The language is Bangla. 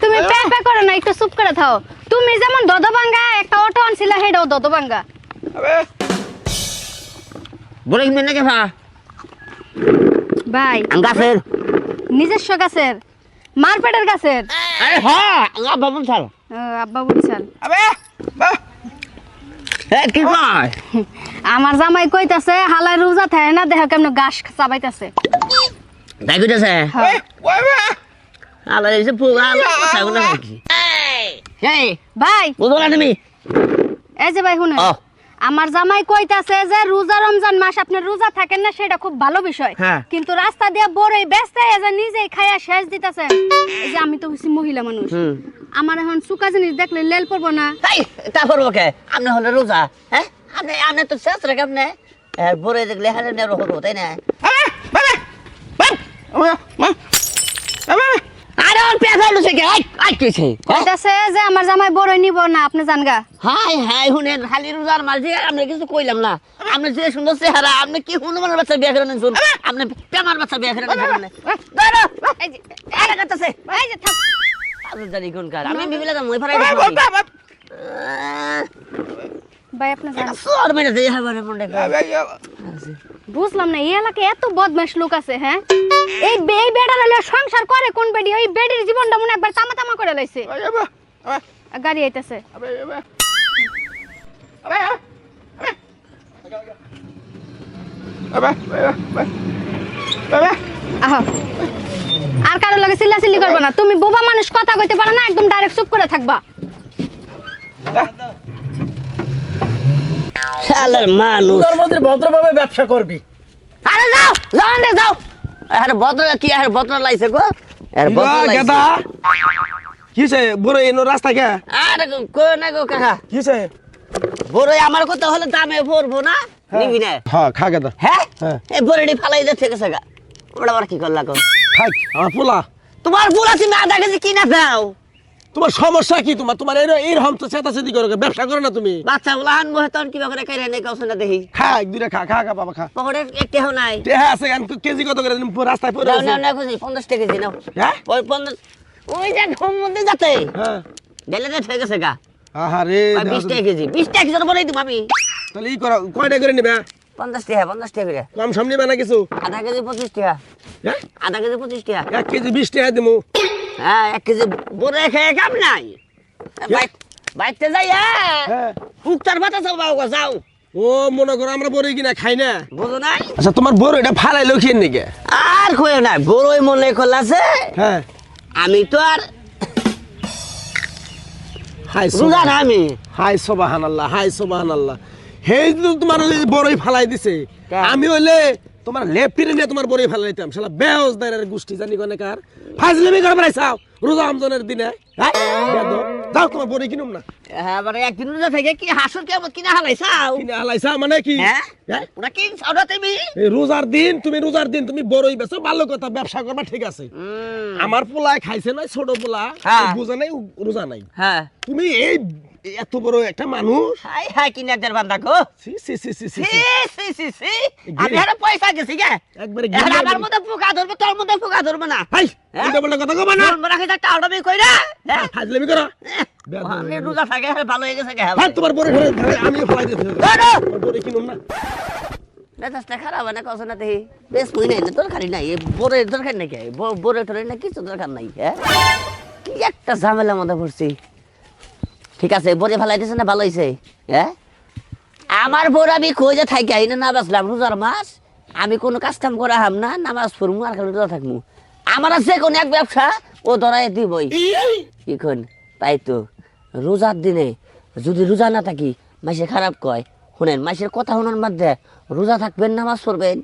তুমি প্যা প্যা করো না একটু চুপ করে থাও। তুমি যেমন দদবাঙ্গা একটা অটো আনছিলা হেডাও দদবাঙ্গা বলে কিনবেন নাকি ভা? ভাই। গাছের। নিজস্ব গাছের। মারপেটের গাছের। আরে হ্যাঁ আব্বা কি আমার জামাই কইতাছে হালাই রোজা থাকে না দেহ কেমন গাছ চাবাইতাছে। তাই কইতেছে? হ্যাঁ। আলো এসে পুরা আলো কথা বলে কি? এই! ভাই! বুঝো না তুমি? এই যে ভাই শুনে আমার জামাই কইতাছে যে রোজা রমজান মাস আপনি রোজা থাকেন না সেটা খুব ভালো বিষয়। হ্যাঁ। কিন্তু রাস্তা দিয়ে বড়ই ব্যস্ত হয়ে যে নিজেই খাইয়া শেষ দিতেছেন এই যে আমি তো হইছি মহিলা মানুষ। আমার এখন সুকা জিনিস দেখলে লেল পড়ব না। তাই তা করব কে? আপনি হলে রোজা হ্যাঁ? আপনি আপনি তো শেষ রেখে আপনি বরে দেখলে নেরো হতো তাই না? পেঁচা আই আই কইছে কইতাছে যে আমার জামাই বড়ই নিব না আপনি জানগা হাই হাই শুনেন খালি রোজার মাঝে আমরা কিছু কইলাম না। আপনি যে সুন্দর চেহারা আপনি কি হনুমানের বাচ্চা বিয়ে করে আপনি পেমার বাচ্চা বিয়ে করে নেন দাঁড়া। এই যে আরে কাছে এই যে থাক। আমি জানি কোন কার আমি বিবিলা মই ফারাই ভাই আপনি জান সর মেরে দেই হাবারে মন্ডে বুঝলাম না এই এলাকায় এত বদমাশ লোক আছে হ্যাঁ? এই বে- এই বেড়ার হলে সংসার করে কোন বেডি? ওই বেডির জীবনটা মনে একবার তামা তামা করে লাইছে। গাড়ি আইতাছে। আর কারও লাগে চিল্লাচিল্লি করবে না। তুমি বোবা মানুষ কথা কইতে পারো না একদম ডাইরেক্ট চুপ করে থাকবা। শালার মানুষ। তোর মধ্যে ভদ্রভাবে ব্যবসা করবি। আরে যাও যাও যাও। আরে বদর কি আরে বদর লাইছে গো? আরে বদর লাইছে কিসে বড় এনো রাস্তা কে? আরে কো না গো কাকা? কিসে বড় আমার কথা হলে দামে ভরবো না? নিবি না? হ্যাঁ খা গেদা। হ্যাঁ? হ্যাঁ। এই বড়ি ফালাই যাচ্ছে গেছে গা। ওটা আবার কি করলা গো? খাই আমার পোলা। তোমার বুড়া তুমি আধা কেজি কিনা দাও। তোমার সমস্যা কি তোমার? তোমার এই এইরকম তো চেতা চেতি করো ব্যবসা করো না তুমি? বাচ্চা তখন কিবা করে নে না দেখি। খা এক দুইটা খা খা খা বাবা খা। পকেটে একটি হও নাই। আছে গান কেজি কত করে রাস্তায় পড়ে আছে। নাও নাও খুঁজি পঞ্চাশ টাকা কেজি নাও। হ্যাঁ? ওই যে ঘুম মধ্যে যাতে। হ্যাঁ। ঠিক আছে গা। আহারে ওই বিশ টাকা কেজি? বিশ টাকা কেজি বলেই দিব আমি। তাহলে ই করো কয়টা করে নিবে? পঞ্চাশ টাকা পঞ্চাশ টাকা করে। কম সামনে নিবে না কিছু? আধা কেজি পঁচিশ টাকা হ্যাঁ? আধা কেজি পঁচিশ টাকা এক কেজি বিশ টাকা দিমু। হ্যাঁ এক কেজি বড় খেয়ে কাম নাই। বাইক- যাই হ্যাঁ। ফুকতার ভাতা চাও বাবু যাও। ও মনে করো আমরা বড়ই কিনা খাই না। বুঝো নাই? আচ্ছা তোমার বড় এটা ফালাই নাকি আর কইও না বড়ই মনে হ্যাঁ। আমি তো আর হাই আমি। হাই হাই তো তোমার বড়ই ফালাই দিছে? আমি হইলে তোমার লেফটিনে নিয়ে তোমার বড়ই ফালাই দিতাম। শালা বেহজ দাইরের গোষ্ঠী জানি কোনে কার। ফাজলিমি করে বেড়াইছাও রোজা আমজনের দিনে হ্যাঁ। যাও তোমার বড়ি কিনুম না। হ্যাঁ মানে একদিন রোজা থেকে কি হাসুর কেমন কিনা হালাইছাও? কিনে হালাইছা মানে কি? হ্যাঁ? হ্যাঁ? ওটা কি তুমি এই রোজার দিন তুমি রোজার দিন তুমি বড়ই বেছো ভালো কথা ব্যবসা করবা ঠিক আছে। আমার পোলায় খাইছে নাই ছোট পোলা। বুঝে নাই রোজা নাই। হ্যাঁ। তুমি এই এত বড় একটা মানুষ? হাই হাই কিনা দের বান্দা গো। সি সি সি সি সি সি সি সি আমি পয়সা গেছি গে। একবারে আমার বলি। মধ্যে পোকা ধরবে তোর মধ্যে পোকা ধরবে না। হাই হ্যাঁ? উল্টা পাল্টা কথা না। তোর মনে হয় বি না হ্যাঁ? ফাজলামি করো। আমি রোজা থাকে ভালো হয়ে গেছে গে হ্যাঁ তোমার বড় ঘরে আমি দিতে দাঁড়া। বড় কিনুম না। মেজাজটা খারাপ না না বেশ মুই নাই দরকার নাই। বড় দরকার নাই কে বড় টরে না কিছু দরকার নাই হ্যাঁ? কি একটা ঝামেলা মধ্যে পড়ছি। ঠিক আছে, বড়ে ফেলাই দিছে না, ভালো হয়েছে হ্যাঁ আমার বড় আমি যে থাকি, আইনা না বাসলাম রোজার মাস। আমি কোনো কাজ কাম করা হাম না, নামাজ পড়মু আর খালি রোজা থাকমু। আমার আছে কোন এক ব্যবসা, ও ধরাই দিবই। এখন তাই তো, রোজার দিনে যদি রোজা না থাকি, মাসে খারাপ কয়। শুনেন, মাসের কথা শোনার মধ্যে রোজা থাকবেন, নামাজ পড়বেন।